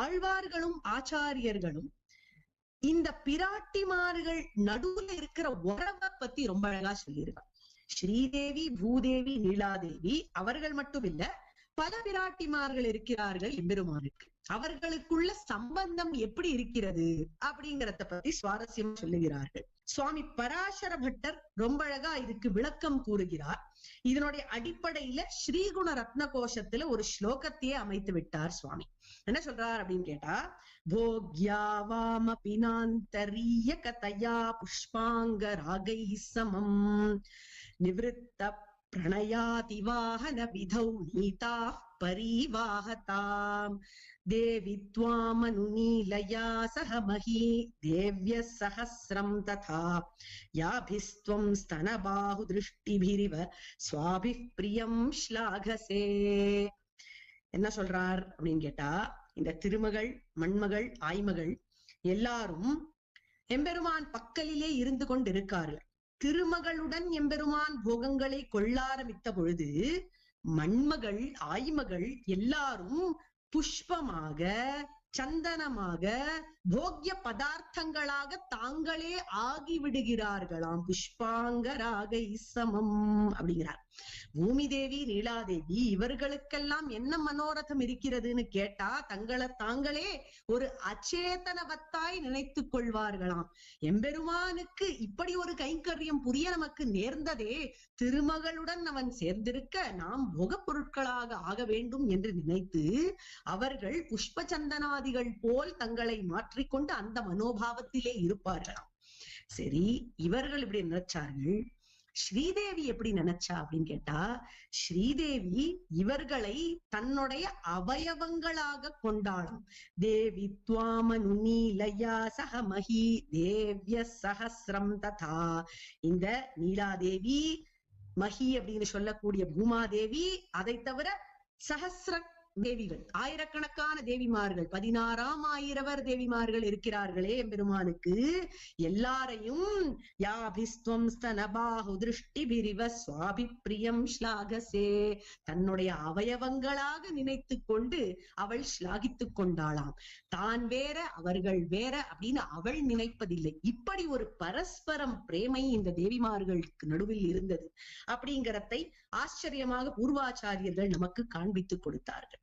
ஆழ்வார்களும் ஆச்சாரியர்களும் இந்த பிராட்டிமார்கள் நடுவுல இருக்கிற உறவை பத்தி ரொம்ப அழகா சொல்லியிருக்காங்க. ஸ்ரீதேவி பூதேவி நீலாதேவி அவர்கள் மட்டும் இல்ல பல பிராட்டிமார்கள் இருக்கிறார்கள் எம்பெருமானுக்கு. அவர்களுக்குள்ள சம்பந்தம் எப்படி இருக்கிறது அப்படிங்கறத பத்தி சுவாரஸ்யம் சொல்லுகிறார்கள். சுவாமி பராசர பட்டர் ரொம்ப அழகா இதுக்கு விளக்கம் கூறுகிறார். இதனுடைய அடிப்படையில ஸ்ரீகுண ரத்ன கோஷத்துல ஒரு ஸ்லோகத்தையே அமைத்து விட்டார் சுவாமி. என்ன சொல்றார் அப்படின்னு கேட்டா போக்யாவாமபினாந்தரிய கதையா புஷ்பாங்க ராகை சமம். நிவிருத்த பிரணயாதி வாகன விதௌ நீதா பரிவாகதாம் தேவி त्वामनुनीलया सह मही देव्यः सहस्रम् तथा याभिस्त्वम् स्तनबाहुदृष्टिभिरिव स्वाभिः பிரியம் ஸ்லாகசே என்ன சொல்றார் அப்படின்னு கேட்டா இந்த திருமகள் மண்மகள் ஆய்மகள் எல்லாரும் எம்பெருமான் பக்கலிலே இருந்து கொண்டிருக்கார்கள் திருமகளுடன் எம்பெருமான் போகங்களை கொள்ள ஆரம்பித்த பொழுது மண்மகள் ஆய்மகள் எல்லாரும் புஷ்பமாக சந்தனமாக போக்கிய பதார்த்தங்களாக தாங்களே ஆகிவிடுகிறார்களாம். புஷ்பாங்கராக இசமம் அப்படிங்கிறார். பூமி தேவி நீலாதேவி இவர்களுக்கெல்லாம் என்ன மனோரதம் இருக்கிறதுன்னு கேட்டா தங்களை தாங்களே ஒரு அச்சேதனவத்தாய் நினைத்துக் கொள்வார்களாம். எம்பெருமானுக்கு இப்படி ஒரு கைங்கரியம் புரிய நமக்கு நேர்ந்ததே திருமகளுடன் அவன் சேர்ந்திருக்க நாம் போகப் பொருட்களாக ஆக வேண்டும் என்று நினைத்து அவர்கள் புஷ்ப சந்தனாதிகள் போல் தங்களை மாற்றிக்கொண்டு அந்த மனோபாவத்திலே இருப்பார்களாம். சரி இவர்கள் இப்படி நினைச்சார்கள். ஸ்ரீதேவி எப்படி நினைச்சா அப்படின்னு கேட்டா ஸ்ரீதேவி இவர்களை தன்னுடைய அவயவங்களாக கொண்டாளாம் தேவி துவாமனு நீலயா சகமஹி தேவிய சகசிரம் ததா. இந்த நீலாதேவி மஹி அப்படின்னு சொல்லக்கூடிய பூமாதேவி அதை தவிர சகசிர தேவிகள். ஆயிரக்கணக்கான தேவிமார்கள் பதினாறாம் ஆயிரவர் தேவிமார்கள் இருக்கிறார்களே பெருமானுக்கு எல்லாரையும் யாபிஸ்துவம் ஸ்தனபாஹு திருஷ்டி பிரிவ சுவாபி பிரியம் ஸ்லாகசே தன்னுடைய அவயவங்களாக நினைத்து கொண்டு அவள் ஸ்லாகித்துக் கொண்டாளாம். தான் வேற அவர்கள் வேற அப்படின்னு அவள் நினைப்பதில்லை. இப்படி ஒரு பரஸ்பரம் பிரேமை இந்த தேவிமார்களுக்கு நடுவில் இருந்தது. அப்படிங்கிறதை ஆச்சரியமாக பூர்வாச்சாரியர்கள் நமக்கு காண்பித்துக் கொடுத்தார்கள்.